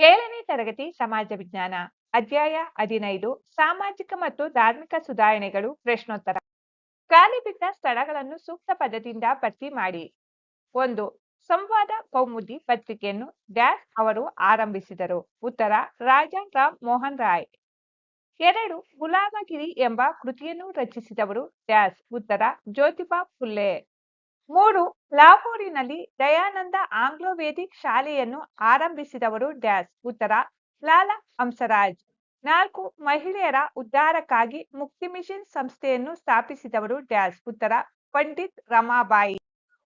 ಏಳನೇ ತರಗತಿ ಸಮಾಜ ವಿಜ್ಞಾನ, ಅಧ್ಯಾಯ ಹದಿನೈದು, ಸಾಮಾಜಿಕ ಮತ್ತು ಧಾರ್ಮಿಕ ಸುಧಾರಣೆಗಳು ಪ್ರಶ್ನೋತ್ತರ. ಖಾಲಿ ಬಿದ್ದ ಸ್ಥಳಗಳನ್ನು ಸೂಕ್ತ ಪದದಿಂದ ಭರ್ತಿ ಮಾಡಿ. ಒಂದು, ಸಂವಾದ ಕೌಮುದಿ ಪತ್ರಿಕೆಯನ್ನು ಡ್ಯಾಶ್ ಅವರು ಆರಂಭಿಸಿದರು. ಉತ್ತರ, ರಾಜಾ ರಾಮ್ ಮೋಹನ್ ರಾಯ್. ಎರಡು, ಗುಲಾಮಗಿರಿ ಎಂಬ ಕೃತಿಯನ್ನು ರಚಿಸಿದವರು ಡ್ಯಾಶ್. ಉತ್ತರ, ಜ್ಯೋತಿಬಾ ಫುಲ್ಲೆ. ಮೂರು, ಲಾಹೋರಿನಲ್ಲಿ ದಯಾನಂದ ಆಂಗ್ಲೋ ವೇದಿಕ್ ಶಾಲೆಯನ್ನು ಆರಂಭಿಸಿದವರು ಡ್ಯಾಶ್ ಉತ್ತರ, ಲಾಲಾ ಹಂಸರಾಜ್. ನಾಲ್ಕು, ಮಹಿಳೆಯರ ಉದ್ಧಾರಕ್ಕಾಗಿ ಮುಕ್ತಿ ಮಿಷನ್ ಸಂಸ್ಥೆಯನ್ನು ಸ್ಥಾಪಿಸಿದವರು ಡ್ಯಾಶ್ ಉತ್ತರ, ಪಂಡಿತ್ ರಮಾಬಾಯಿ.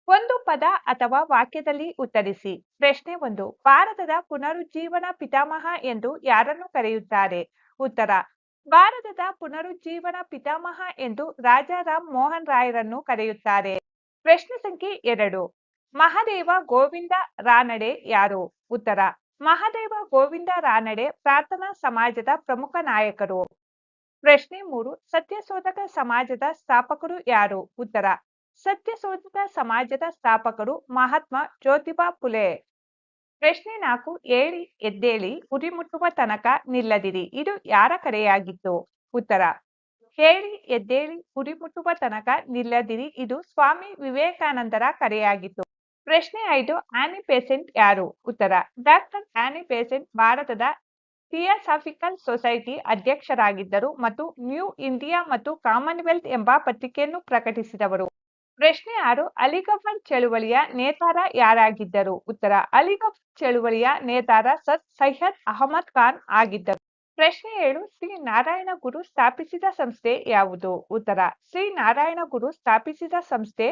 ಒಂದು ಪದ ಅಥವಾ ವಾಕ್ಯದಲ್ಲಿ ಉತ್ತರಿಸಿ. ಪ್ರಶ್ನೆ ಒಂದು, ಭಾರತದ ಪುನರುಜ್ಜೀವನ ಪಿತಾಮಹ ಎಂದು ಯಾರನ್ನು ಕರೆಯುತ್ತಾರೆ? ಉತ್ತರ, ಭಾರತದ ಪುನರುಜ್ಜೀವನ ಪಿತಾಮಹ ಎಂದು ರಾಜಾರಾಮ್ ಮೋಹನ್ ರಾಯರನ್ನು ಕರೆಯುತ್ತಾರೆ. ಪ್ರಶ್ನೆ ಸಂಖ್ಯೆ ಎರಡು. ಮಹಾದೇವ ಗೋವಿಂದ ರಾನಡೆ ಯಾರು? ಉತ್ತರ, ಮಹಾದೇವ ಗೋವಿಂದ ರಾನಡೆ ಪ್ರಾರ್ಥನಾ ಸಮಾಜದ ಪ್ರಮುಖ ನಾಯಕರು. ಪ್ರಶ್ನೆ ಮೂರು, ಸತ್ಯಶೋಧಕ ಸಮಾಜದ ಸ್ಥಾಪಕರು ಯಾರು? ಉತ್ತರ, ಸತ್ಯಶೋಧಕ ಸಮಾಜದ ಸ್ಥಾಪಕರು ಮಹಾತ್ಮ ಜ್ಯೋತಿಬಾ ಫುಲೆ. ಪ್ರಶ್ನೆ ನಾಲ್ಕು, ಏಳಿ, ಎದ್ದೇಳಿ ಉರಿ ಮುಟ್ಟುವ ತನಕ ನಿಲ್ಲದಿರಿ. ಇದು ಯಾರ ಕರೆಯಾಗಿತ್ತು? ಉತ್ತರ ಹೇಳಿ, ಎದ್ದೇಳಿ ಉರಿ ಮುಟ್ಟುವ ತನಕ ನಿಲ್ಲದಿರಿ. ಇದು ಸ್ವಾಮಿ ವಿವೇಕಾನಂದರ ಕರೆಯಾಗಿತ್ತು. ಪ್ರಶ್ನೆ ಐದು, ಆನಿ ಪೇಸೆಂಟ್ ಯಾರು? ಉತ್ತರ, ಡಾಕ್ಟರ್ ಆನಿ ಪೇಸೆಂಟ್ ಭಾರತದ ಥಿಯಾಸಾಫಿಕಲ್ ಸೊಸೈಟಿ ಅಧ್ಯಕ್ಷರಾಗಿದ್ದರು ಮತ್ತು ನ್ಯೂ ಇಂಡಿಯಾ ಮತ್ತು ಕಾಮನ್ವೆಲ್ತ್ ಎಂಬ ಪತ್ರಿಕೆಯನ್ನು ಪ್ರಕಟಿಸಿದವರು. ಪ್ರಶ್ನೆ ಆರು, ಅಲಿಗಫರ್ ಚಳುವಳಿಯ ನೇತಾರ ಯಾರಾಗಿದ್ದರು? ಉತ್ತರ, ಅಲಿಗಫರ್ ಚಳುವಳಿಯ ನೇತಾರ ಸರ್ ಸೈಯದ್ ಅಹಮದ್ ಖಾನ್ ಆಗಿದ್ದರು. ಪ್ರಶ್ನೆ ಏಳು, ಶ್ರೀ ನಾರಾಯಣ ಗುರು ಸ್ಥಾಪಿಸಿದ ಸಂಸ್ಥೆ ಯಾವುದು? ಉತ್ತರ, ಶ್ರೀ ನಾರಾಯಣ ಗುರು ಸ್ಥಾಪಿಸಿದ ಸಂಸ್ಥೆ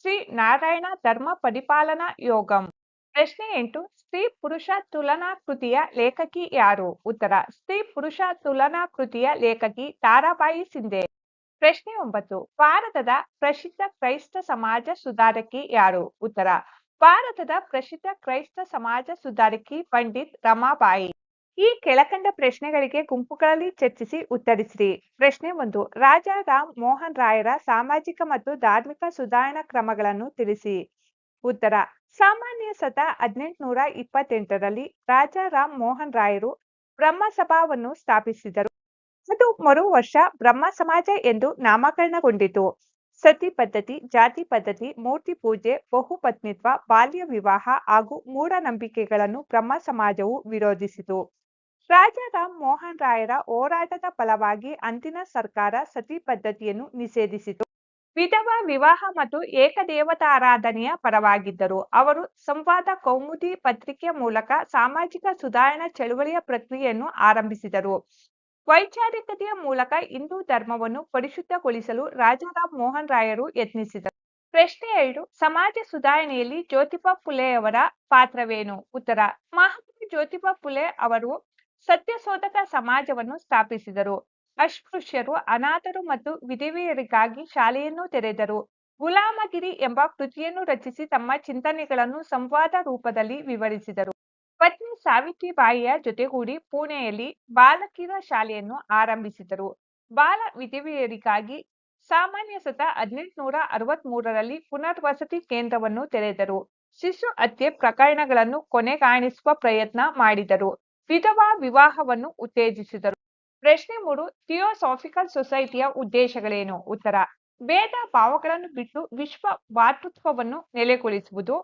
ಶ್ರೀ ನಾರಾಯಣ ಧರ್ಮ ಪರಿಪಾಲನಾ ಯೋಗಂ. ಪ್ರಶ್ನೆ ಎಂಟು ಸ್ತ್ರೀ ಪುರುಷ ತುಲನಾ ಕೃತಿಯ ಲೇಖಕಿ ಯಾರು? ಉತ್ತರ ಸ್ತ್ರೀ ಪುರುಷ ತುಲನಾ ಕೃತಿಯ ಲೇಖಕಿ ತಾರಾಬಾಯಿ ಸಿಂಧೆ. ಪ್ರಶ್ನೆ ಒಂಬತ್ತು, ಭಾರತದ ಪ್ರಸಿದ್ಧ ಕ್ರೈಸ್ತ ಸಮಾಜ ಸುಧಾರಕಿ ಯಾರು? ಉತ್ತರ, ಭಾರತದ ಪ್ರಸಿದ್ಧ ಕ್ರೈಸ್ತ ಸಮಾಜ ಸುಧಾರಕಿ ಪಂಡಿತ್ ರಮಾಬಾಯಿ. ಈ ಕೆಳಕಂಡ ಪ್ರಶ್ನೆಗಳಿಗೆ ಗುಂಪುಗಳಲ್ಲಿ ಚರ್ಚಿಸಿ ಉತ್ತರಿಸಿರಿ. ಪ್ರಶ್ನೆ ಒಂದು, ರಾಜಾ ರಾಮ್ ಮೋಹನ್ ರಾಯರ ಸಾಮಾಜಿಕ ಮತ್ತು ಧಾರ್ಮಿಕ ಸುಧಾರಣಾ ಕ್ರಮಗಳನ್ನು ತಿಳಿಸಿ. ಉತ್ತರ, ಸಾಮಾನ್ಯ ಸತ ಹದಿನೆಂಟುನೂರ ಇಪ್ಪತ್ತೆಂಟರಲ್ಲಿ ರಾಜಾ ರಾಮ್ ಮೋಹನ್ ರಾಯರು ಬ್ರಹ್ಮ ಸಭಾವನ್ನು ಸ್ಥಾಪಿಸಿದರು. ಅದು ಮರು ವರ್ಷ ಬ್ರಹ್ಮ ಸಮಾಜ ಎಂದು ನಾಮಕರಣಗೊಂಡಿತು. ಸತಿ ಪದ್ಧತಿ, ಜಾತಿ ಪದ್ಧತಿ, ಮೂರ್ತಿ ಪೂಜೆ ಬಹುಪತ್ನಿತ್ವ ಬಾಲ್ಯ ವಿವಾಹ ಹಾಗೂ ಮೂಢನಂಬಿಕೆಗಳನ್ನು ಬ್ರಹ್ಮ ಸಮಾಜವು ವಿರೋಧಿಸಿತು. ರಾಜಾರಾಮ್ ಮೋಹನ್ ರಾಯರ ಹೋರಾಟದ ಫಲವಾಗಿ ಅಂದಿನ ಸರ್ಕಾರ ಸತಿ ಪದ್ಧತಿಯನ್ನು ನಿಷೇಧಿಸಿತು. ವಿಧವಾ, ವಿವಾಹ ಮತ್ತು ಏಕದೇವತಾರಾಧನೆಯ ಪರವಾಗಿದ್ದರು ಅವರು ಸಂವಾದ ಕೌಮುದಿ ಪತ್ರಿಕೆಯ ಮೂಲಕ ಸಾಮಾಜಿಕ ಸುಧಾರಣಾ ಚಳುವಳಿಯ ಪ್ರಕ್ರಿಯೆಯನ್ನು ಆರಂಭಿಸಿದರು. ವೈಚಾರಿಕತೆಯ ಮೂಲಕ ಹಿಂದೂ ಧರ್ಮವನ್ನು ಪರಿಶುದ್ಧಗೊಳಿಸಲು ರಾಜಾರಾಮ್ ಮೋಹನ್ ರಾಯರು ಯತ್ನಿಸಿದರು. ಪ್ರಶ್ನೆ ಎರಡು, ಸಮಾಜ ಸುಧಾರಣೆಯಲ್ಲಿ ಜ್ಯೋತಿಬಾ ಫುಲೆಯವರ ಪಾತ್ರವೇನು? ಉತ್ತರ, ಮಹಾತ್ಮ ಜ್ಯೋತಿಬಾ ಫುಲೆ ಅವರು ಸತ್ಯಶೋಧಕ ಸಮಾಜವನ್ನು ಸ್ಥಾಪಿಸಿದರು. ಅಸ್ಪೃಶ್ಯರು, ಅನಾಥರು ಮತ್ತು ವಿಧವೆಯರಿಗಾಗಿ ಶಾಲೆಯನ್ನು ತೆರೆದರು. ಗುಲಾಮಗಿರಿ ಎಂಬ ಕೃತಿಯನ್ನು ರಚಿಸಿ ತಮ್ಮ ಚಿಂತನೆಗಳನ್ನು ಸಂವಾದ ರೂಪದಲ್ಲಿ ವಿವರಿಸಿದರು. ಪತ್ನಿ ಸಾವಿತ್ರಿಬಾಯಿಯ ಜೊತೆಗೂಡಿ ಪುಣೆಯಲ್ಲಿ ಬಾಲಕಿರ ಶಾಲೆಯನ್ನು ಆರಂಭಿಸಿದರು. ಬಾಲ ವಿಧವೆಯರಿಗಾಗಿ ಸಾಮಾನ್ಯ ಸತ ಹದಿನೆಂಟುನೂರ ಅರವತ್ತ್ ಮೂರರಲ್ಲಿ ಪುನರ್ವಸತಿ ಕೇಂದ್ರವನ್ನು ತೆರೆದರು. ಶಿಶು ಹತ್ಯೆ ಪ್ರಕರಣಗಳನ್ನು ಕೊನೆಗಾಣಿಸುವ ಪ್ರಯತ್ನ ಮಾಡಿದರು. ವಿಧವಾ ವಿವಾಹವನ್ನು ಉತ್ತೇಜಿಸಿದರು. ಪ್ರಶ್ನೆ ಮೂರು, ಥಿಯೋಸಾಫಿಕಲ್ ಸೊಸೈಟಿಯ ಉದ್ದೇಶಗಳೇನು? ಉತ್ತರ ಭೇದ ಭಾವಗಳನ್ನು ಬಿಟ್ಟು ವಿಶ್ವ ಭಾತೃತ್ವವನ್ನು ನೆಲೆಗೊಳಿಸುವುದು,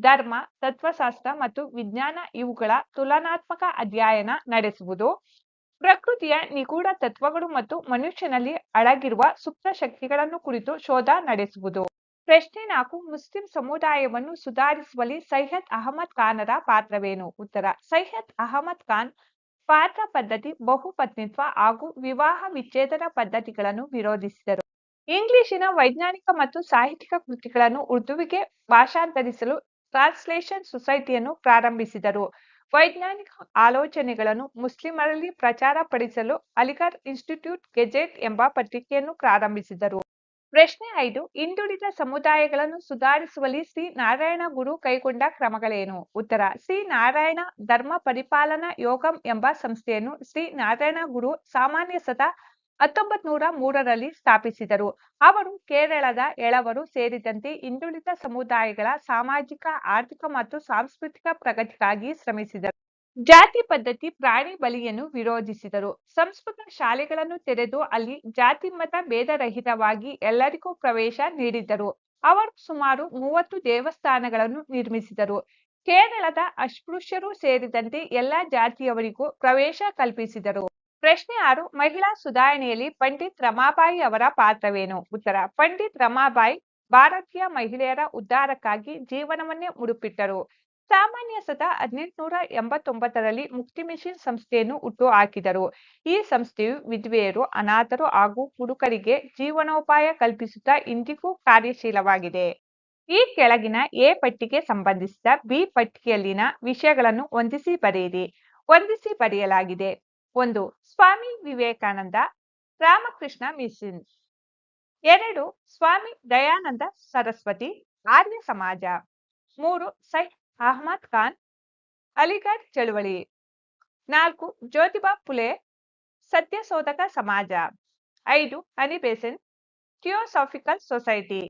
ಧರ್ಮ, ತತ್ವಶಾಸ್ತ್ರ ಮತ್ತು ವಿಜ್ಞಾನ ಇವುಗಳ ತುಲನಾತ್ಮಕ ಅಧ್ಯಯನ ನಡೆಸುವುದು, ಪ್ರಕೃತಿಯ ನಿಗೂಢ ತತ್ವಗಳು ಮತ್ತು ಮನುಷ್ಯನಲ್ಲಿ ಅಡಗಿರುವ ಸುಪ್ತ ಶಕ್ತಿಗಳನ್ನು ಕುರಿತು ಶೋಧ ನಡೆಸುವುದು. ಪ್ರಶ್ನೆ ನಾಲ್ಕು, ಮುಸ್ಲಿಂ ಸಮುದಾಯವನ್ನು ಸುಧಾರಿಸುವಲ್ಲಿ ಸೈಯದ್ ಅಹಮದ್ ಖಾನರ ಪಾತ್ರವೇನು? ಉತ್ತರ, ಸೈಯದ್ ಅಹಮದ್ ಖಾನ್ ಪಾತ್ರ ಪದ್ಧತಿ, ಬಹುಪತ್ನಿತ್ವ ಹಾಗೂ ವಿವಾಹ ವಿಚ್ಛೇದನ ಪದ್ಧತಿಗಳನ್ನು ವಿರೋಧಿಸಿದರು. ಇಂಗ್ಲಿಶಿನ ವೈಜ್ಞಾನಿಕ ಮತ್ತು ಸಾಹಿತ್ಯಿಕ ಕೃತಿಗಳನ್ನು ಉರ್ದುವಿಗೆ ಭಾಷಾಂತರಿಸಲು ಟ್ರಾನ್ಸ್ಲೇಷನ್ ಸೊಸೈಟಿಯನ್ನು ಪ್ರಾರಂಭಿಸಿದರು. ವೈಜ್ಞಾನಿಕ ಆಲೋಚನೆಗಳನ್ನು ಮುಸ್ಲಿಮರಲ್ಲಿ ಪ್ರಚಾರ ಪಡಿಸಲು ಅಲಿಗರ್ ಇನ್ಸ್ಟಿಟ್ಯೂಟ್ ಗೆಜೆಟ್ ಎಂಬ ಪತ್ರಿಕೆಯನ್ನು ಪ್ರಾರಂಭಿಸಿದರು. ಪ್ರಶ್ನೆ ಐದು, ಹಿಂದುಳಿದ ಸಮುದಾಯಗಳನ್ನು ಸುಧಾರಿಸುವಲ್ಲಿ ಶ್ರೀ ನಾರಾಯಣ ಗುರು ಕೈಗೊಂಡ ಕ್ರಮಗಳೇನು? ಉತ್ತರ, ಶ್ರೀ ನಾರಾಯಣ ಧರ್ಮ ಪರಿಪಾಲನಾ ಯೋಗಂ ಎಂಬ ಸಂಸ್ಥೆಯನ್ನು ಶ್ರೀ ನಾರಾಯಣ ಗುರು ಸಾಮಾನ್ಯ ಸತ ಹತ್ತೊಂಬತ್ ನೂರ ಮೂರರಲ್ಲಿ ಸ್ಥಾಪಿಸಿದರು. ಅವರು ಕೇರಳದ ಎಳವರು ಸೇರಿದಂತೆ ಹಿಂದುಳಿದ ಸಮುದಾಯಗಳ ಸಾಮಾಜಿಕ, ಆರ್ಥಿಕ ಮತ್ತು ಸಾಂಸ್ಕೃತಿಕ ಪ್ರಗತಿಗಾಗಿ ಶ್ರಮಿಸಿದರು. ಜಾತಿ ಪದ್ಧತಿ ಪ್ರಾಣಿ ಬಲಿಯನ್ನು ವಿರೋಧಿಸಿದರು. ಸಂಸ್ಕೃತ ಶಾಲೆಗಳನ್ನು ತೆರೆದು ಅಲ್ಲಿ ಜಾತಿ ಮತ ಭೇದರಹಿತವಾಗಿ ಎಲ್ಲರಿಗೂ ಪ್ರವೇಶ ನೀಡಿದ್ದರು. ಅವರು ಸುಮಾರು ಮೂವತ್ತು ದೇವಸ್ಥಾನಗಳನ್ನು ನಿರ್ಮಿಸಿದರು. ಕೇರಳದ ಅಸ್ಪೃಶ್ಯರು ಸೇರಿದಂತೆ ಎಲ್ಲಾ ಜಾತಿಯವರಿಗೂ ಪ್ರವೇಶ ಕಲ್ಪಿಸಿದರು. ಪ್ರಶ್ನೆ ಆರು, ಮಹಿಳಾ ಸುಧಾರಣೆಯಲ್ಲಿ ಪಂಡಿತ್ ರಮಾಬಾಯಿ ಅವರ ಪಾತ್ರವೇನು? ಉತ್ತರ, ಪಂಡಿತ್ ರಮಾಬಾಯಿ ಭಾರತೀಯ ಮಹಿಳೆಯರ ಉದ್ಧಾರಕ್ಕಾಗಿ ಜೀವನವನ್ನೇ ಮುಡುಪಿಟ್ಟರು. ಸಾಮಾನ್ಯ ಸತ ಹದಿನೆಂಟುನೂರ ಎಂಬತ್ತೊಂಬತ್ತರಲ್ಲಿ ಮುಕ್ತಿ ಮಿಷನ್ ಸಂಸ್ಥೆಯನ್ನು ಹುಟ್ಟು ಹಾಕಿದರು. ಈ ಸಂಸ್ಥೆಯು ವಿಧವೆಯರು ಅನಾಥರು ಹಾಗೂ ಕುಡುಕರಿಗೆ ಜೀವನೋಪಾಯ ಕಲ್ಪಿಸುತ್ತಾ ಇಂದಿಗೂ ಕಾರ್ಯಶೀಲವಾಗಿದೆ. ಈ ಕೆಳಗಿನ ಎ ಪಟ್ಟಿಗೆ ಸಂಬಂಧಿಸಿದ ಬಿ ಪಟ್ಟಿಯಲ್ಲಿನ ವಿಷಯಗಳನ್ನು ಹೊಂದಿಸಿ ಬರೆಯಿರಿ. ಹೊಂದಿಸಿ ಬರೆಯಲಾಗಿದೆ. ಒಂದು, ಸ್ವಾಮಿ ವಿವೇಕಾನಂದ ರಾಮಕೃಷ್ಣ ಮಿಷಿನ್. ಎರಡು, ಸ್ವಾಮಿ ದಯಾನಂದ ಸರಸ್ವತಿ, ಆರ್ಯ ಸಮಾಜ. ಮೂರು ಸೈಫ್ ಅಹಮದ್ ಖಾನ್ ಅಲಿಗಢ್ ಚಳುವಳಿ ನಾಲ್ಕು ಜ್ಯೋತಿಬಾ ಫುಲೆ ಸತ್ಯಶೋಧಕ ಸಮಾಜ ಐದು ಅನಿ ಬೆಸೆಂಟ್ ಥಿಯೋಸಾಫಿಕಲ್ ಸೊಸೈಟಿ